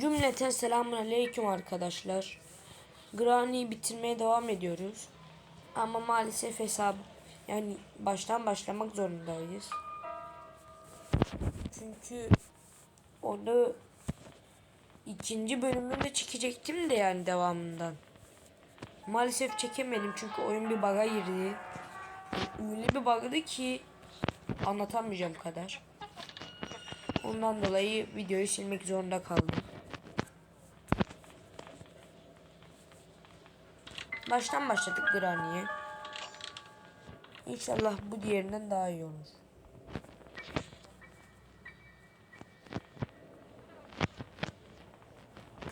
Cümleten selamun aleyküm arkadaşlar. Granny'yi bitirmeye devam ediyoruz. Ama maalesef hesap yani baştan başlamak zorundayız. Çünkü onu ikinci bölümünde çekecektim de yani devamından. Maalesef çekemedim çünkü oyun bir bug'a girdi. Öyle bir bug'dı ki anlatamayacağım kadar. Ondan dolayı videoyu silmek zorunda kaldım. Baştan başladık Granny'ye. İnşallah bu diğerinden daha iyi olur.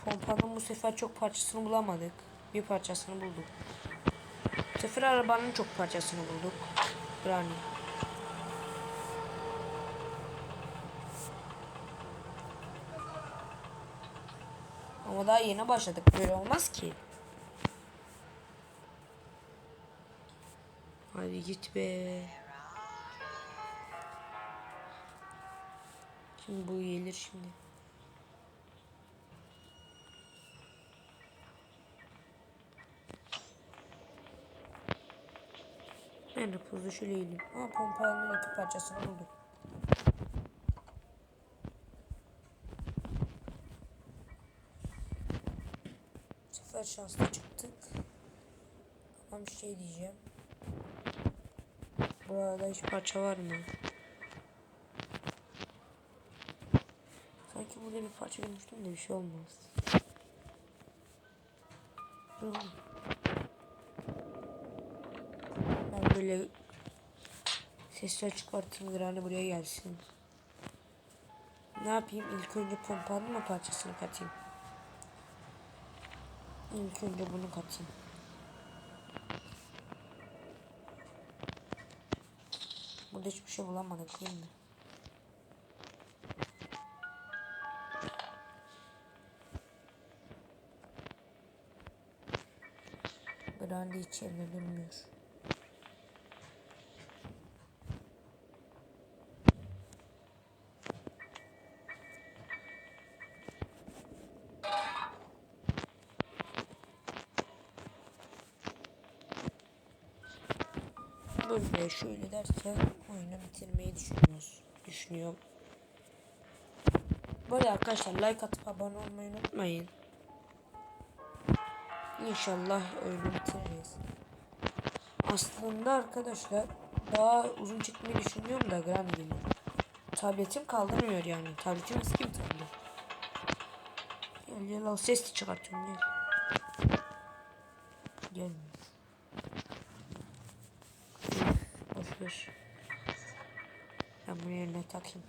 Pompanın bu sefer çok parçasını bulamadık. Bir parçasını bulduk. Bu sefer arabanın çok parçasını bulduk. Granny. Ama daha yeni başladık. Böyle olmaz ki. Hadi git be. Şimdi bu gelir şimdi. Ben de pozu şöyle eğileyim. Aa pompanın iki parçasını bulduk. Bu sefer şanslı çıktık. Ama bir şey diyeceğim. Burada hiç parça var mı? Sanki burada bir parça görmüştüm de bir şey olmaz. Ben böyle sesler çıkartayım Granny buraya gelsin. Ne yapayım? İlk önce pompanın mı parçasını katayım? İlk önce bunu katayım. Burada hiçbir şey bulamadık değil mi? Grandi hiç yerine durmuyor. Böyle şöyle oyunu bitirmeyi düşünüyoruz. Düşünüyorum. Böyle arkadaşlar like atıp abone olmayı unutmayın. İnşallah oyunu bitiririz. Aslında arkadaşlar daha uzun çekmeyi düşünüyorum da gram geliyor. Tabletim kaldırmıyor yani. Tabletim eski bir tablet. Gel gel al ses de çıkartıyorum gel. Gelmiyor. Boş ver. Ben bunu yerine takayım.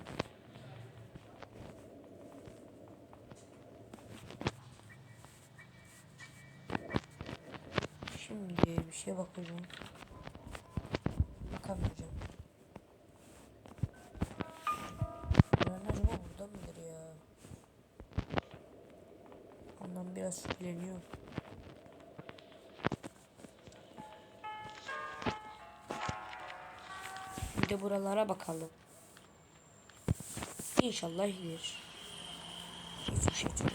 Şimdi bir şeye bakacağım. Bakamayacağım. Ben acaba burada mıdır ya? Ondan biraz şüpheleniyorum. Bir de buralara bakalım. İnşallah iyidir. Hiçbir şey çıkmadı.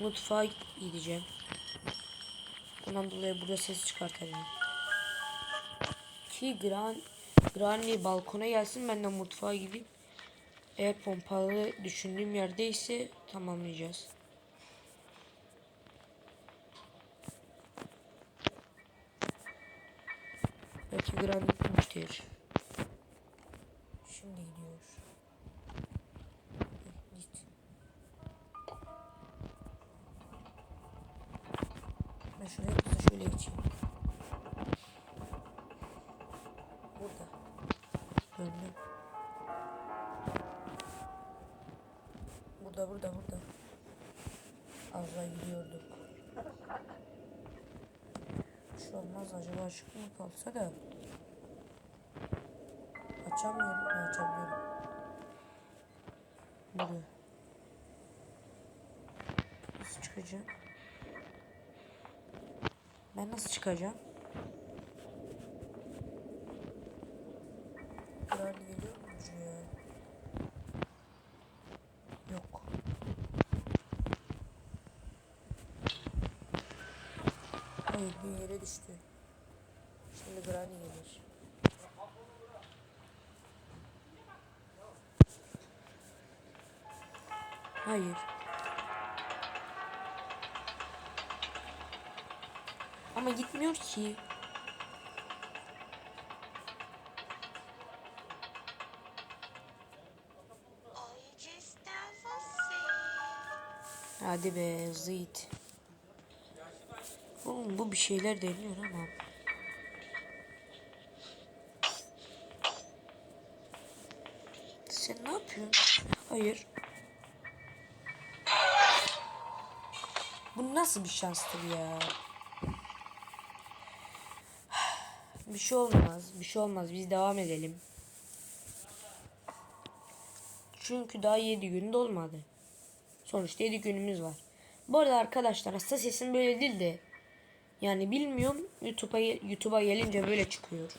Mutfağa gideceğim. Ondan dolayı burada ses çıkartacağım. Ki Gran Granny balkona gelsin ben de mutfağa gidip eğer pompalı düşündüğüm yerdeyse tamamlayacağız. Belki Granny gitmiştir. Az daha gidiyorduk. Şu olmaz acaba ışık mı kalsa da. Açamıyorum. Ha, açabiliyorum. Buraya. Nasıl çıkacağım? Ben nasıl çıkacağım? Bir yere düştü. Şimdi Granny gelir. Hayır. Ama gitmiyor ki. Hadi be git. Oğlum bu bir şeyler deniyor ama. Sen ne yapıyorsun? Hayır. Bu nasıl bir şanstır ya? Bir şey olmaz. Bir şey olmaz. Biz devam edelim. Çünkü daha 7 gün dolmadı. Sonuçta 7 günümüz var. Bu arada arkadaşlar hasta sesim böyle değil de yani bilmiyorum YouTube'a YouTube'a gelince böyle çıkıyor.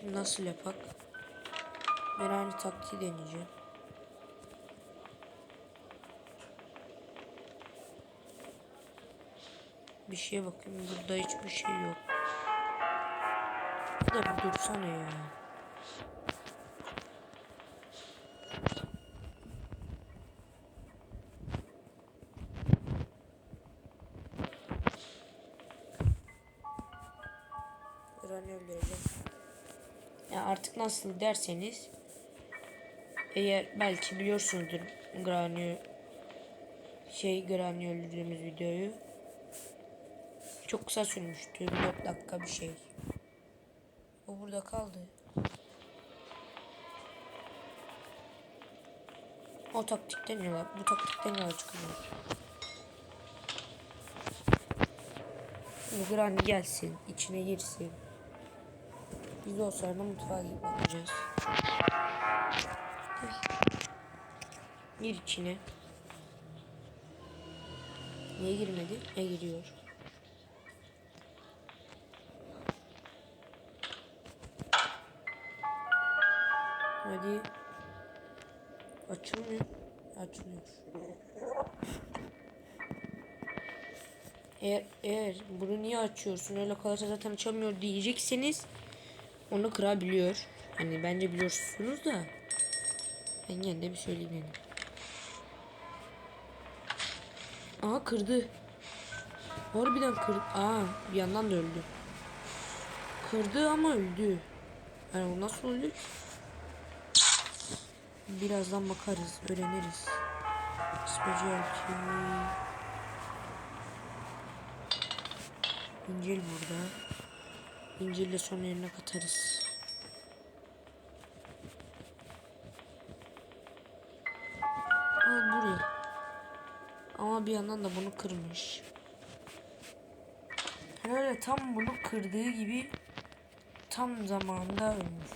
Şimdi nasıl yapak? Ben aynı taktiği deneyeceğim. Bir şeye bakayım. Burada hiçbir şey yok. Bir de bir dursana ya. Granny öldüreceğim. Ya artık nasıl derseniz eğer belki biliyorsunuzdur Granny şey Granny öldürdüğümüz videoyu çok kısa sürmüştü. 4 dakika bir şey. O burada kaldı. O taktikten yola, bu taktikten yola. Şimdi Granny gelsin, içine girsin. Biz de o sırada mutfağa gidip bakacağız. Gir içine. Niye girmedi? Ne giriyor? Hadi. Açılmıyor. Açılıyor. Eğer, eğer bunu niye açıyorsun öyle kalırsa zaten açamıyor diyecekseniz onu kırabiliyor. Hani bence biliyorsunuz da ben yine de bir söyleyeyim yani. Aha kırdı. Harbiden kırdı. Aa bir yandan da öldü. Kırdı ama öldü. Yani o nasıl oluyor ki? Birazdan bakarız, öğreniriz. Special key. İncil burada. İncil de son yerine katarız. Al buraya. Ama bir yandan da bunu kırmış. Herhalde tam bunu kırdığı gibi tam zamanında ölmüş.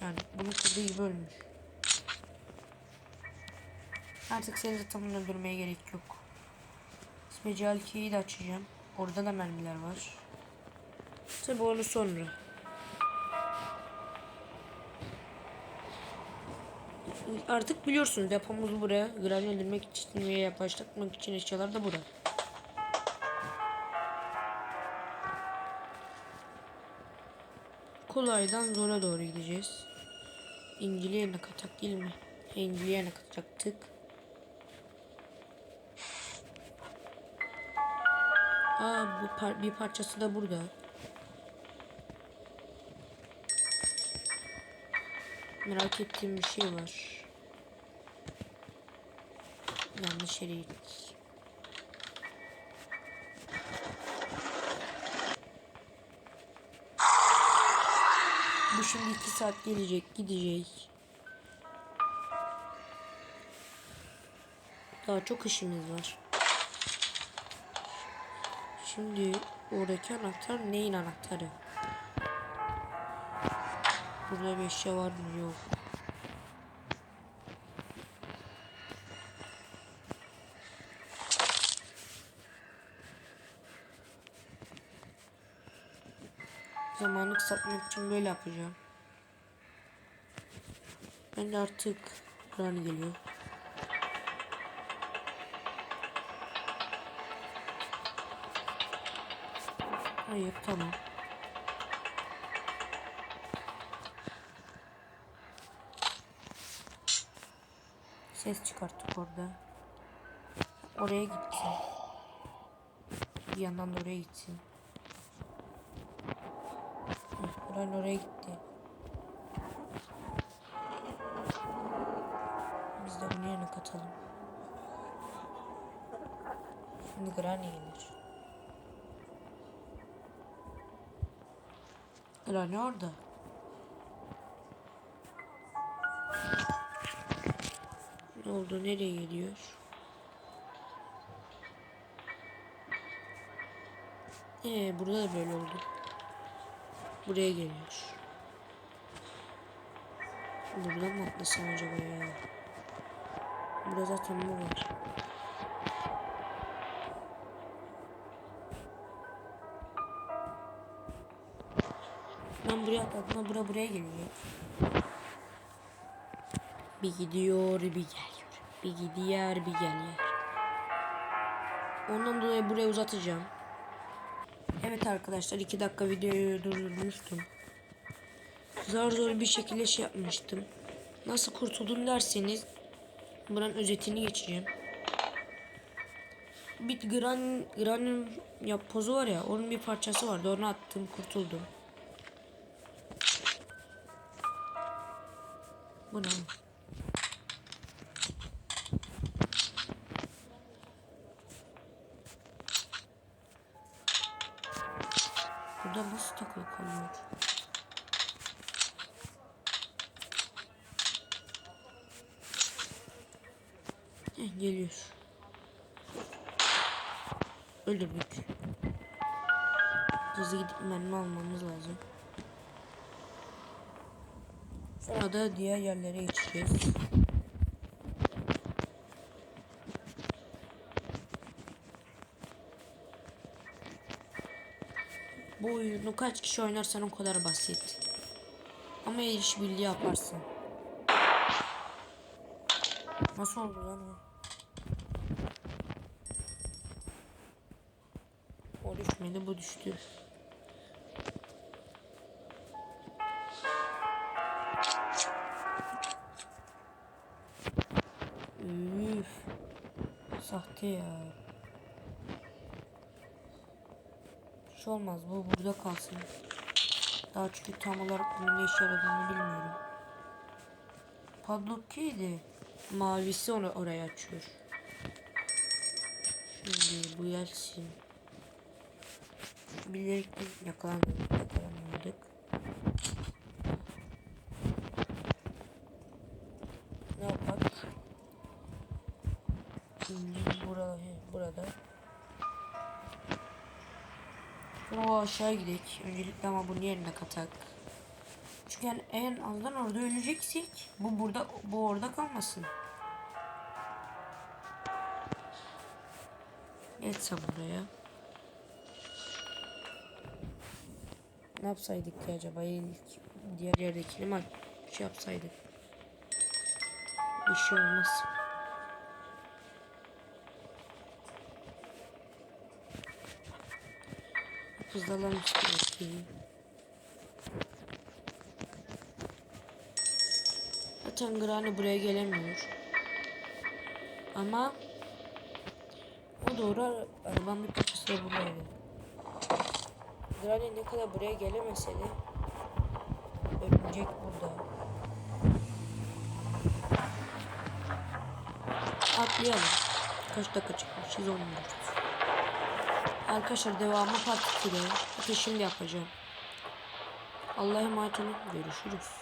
Yani bunu kırdığı gibi ölmüş. Artık seni de tam öldürmeye gerek yok. Special key'i de açacağım. Orada da mermiler var. Tabi onu sonra. Artık biliyorsunuz depomuz buraya. Granny öldürmek için veya başlatmak için eşyalar da burada. Kolaydan zora doğru gideceğiz. İncil'i yerine katacak değil mi? İncil'i yerine katacaktık. Aa bu par bir parçası da burada. Merak ettiğim bir şey var. Yanlış yere gittik. Bu şimdi iki saat gelecek, gidecek. Daha çok işimiz var. Şimdi oradaki anahtar neyin anahtarı? Burada bir eşya var mı? Yok. Zamanı kısaltmak için böyle yapacağım. Ben de artık Rani geliyor. Hayır tamam. Ses çıkarttık orada. Oraya gitsin. Bir yandan da oraya gitsin. Hı, Rani oraya gitti. Biz de bunu yerine katalım. Şimdi Granny gelir. Granny orada. Ne oldu? Nereye gidiyor? Ee, burada da böyle oldu. Buraya geliyor. Buradan mı atlasam acaba ya? Burada zaten bu var. Buraya atladım. Bura buraya geliyor. Bir gidiyor bir geliyor. Bir gidiyor bir geliyor. Ondan dolayı buraya uzatacağım. Evet arkadaşlar 2 dakika videoyu durdurmuştum. Zor zor bir şekilde şey yapmıştım. Nasıl kurtuldum derseniz buranın özetini geçeceğim. Bir gran granüm ya pozu var ya onun bir parçası vardı onu attım kurtuldum. Bu ne? Burada nasıl takılı kalıyor? Heh, geliyor. Öldürdük. Hızlı gidip mermi almamız lazım. Sonra da diğer yerlere geçeceğiz. Bu oyunu kaç kişi oynarsan o kadar basit. Ama el işbirliği yaparsın. Nasıl oldu lan o? O düşmedi bu düştü. Üf. Sahte ya. Bir şey olmaz bu burada kalsın. Daha çünkü tam olarak bunun ne işe yaradığını bilmiyorum. Padlock keydi. Mavisi onu oraya açıyor. Şimdi bu gelsin. Bilerek yakalanmadık. Yakalanmadık. Ne yapak? Şimdi burada, burada. O aşağı gidelim. Öncelikle ama bunun yerine katak. Çünkü yani en azından orada öleceksek bu burada bu orada kalmasın. Geçsem buraya. Ne yapsaydık ki acaba ilk diğer yerdekini mi şey yapsaydık? Bir şey olmaz. Hızlanalım istiyorum. Zaten Granny buraya gelemiyor. Ama o doğru arabanın da buradaydı. Granny ne kadar buraya gelemese de örümcek burada. Atlayalım. Kaç dakika çıkmışız 14. Arkadaşlar devamı part 2'de. Hatta şimdi yapacağım. Allah'a emanet olun. Görüşürüz.